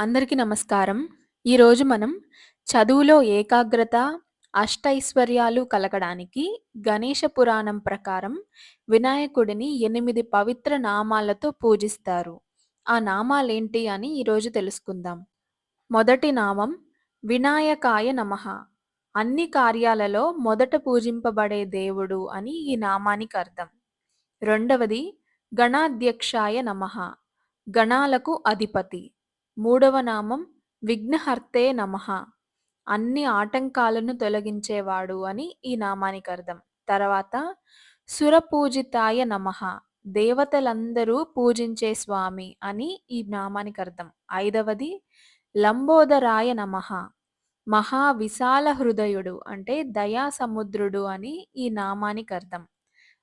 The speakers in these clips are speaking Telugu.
అందరికీ నమస్కారం. ఈరోజు మనం చదువులో ఏకాగ్రత, అష్టైశ్వర్యాలు కలగడానికి గణేష పురాణం ప్రకారం వినాయకుడిని ఎనిమిది పవిత్ర నామాలతో పూజిస్తారు. ఆ నామాలేంటి అని ఈరోజు తెలుసుకుందాం. మొదటి నామం వినాయకాయ నమః. అన్ని కార్యాలలో మొదట పూజింపబడే దేవుడు అని ఈ నామానికి అర్థం. రెండవది గణాధ్యక్షాయ నమః. గణాలకు అధిపతి. మూడవ నామం విఘ్నహర్తే నమః. అన్ని ఆటంకాలను తొలగించేవాడు అని ఈ నామానికి అర్థం. తర్వాత సురపూజితాయ నమః. దేవతలందరూ పూజించే స్వామి అని ఈ నామానికి అర్థం. ఐదవది లంబోదరాయ నమః. మహా విశాల హృదయుడు అంటే దయా సముద్రుడు అని ఈ నామానికి అర్థం.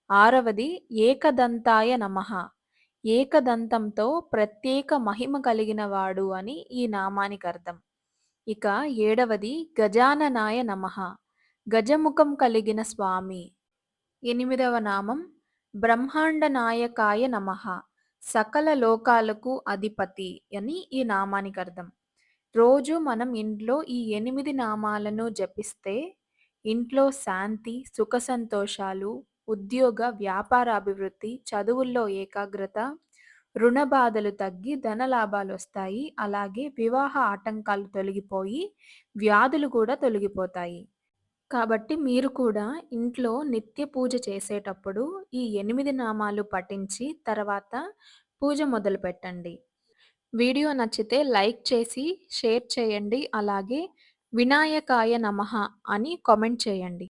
ఆరవది ఏకదంతాయ నమః. ఏకదంతంతో ప్రత్యేక మహిమ కలిగిన వాడు అని ఈ నామానికి అర్థం. ఇక ఏడవది గజాననాయ నమః. గజముఖం కలిగిన స్వామి. ఎనిమిదవ నామం బ్రహ్మాండ నాయకాయ నమః. సకల లోకాలకు అధిపతి అని ఈ నామానికి అర్థం. రోజు మనం ఇంట్లో ఈ ఎనిమిది నామాలను జపిస్తే ఇంట్లో శాంతి, సుఖ సంతోషాలు, ఉద్యోగ, వ్యాపార అభివృద్ధి, చదువుల్లో ఏకాగ్రత, రుణ బాధలు తగ్గి ధన లాభాలు వస్తాయి అలాగే వివాహ ఆటంకాలు తొలగిపోయి వ్యాధులు కూడా తొలగిపోతాయి. కాబట్టి మీరు కూడా ఇంట్లో నిత్య పూజ చేసేటప్పుడు ఈ ఎనిమిది నామాలు పఠించి తర్వాత పూజ మొదలు పెట్టండి వీడియో నచ్చితే లైక్ చేసి షేర్ చేయండి. అలాగే వినాయకాయ నమః అని కామెంట్ చేయండి.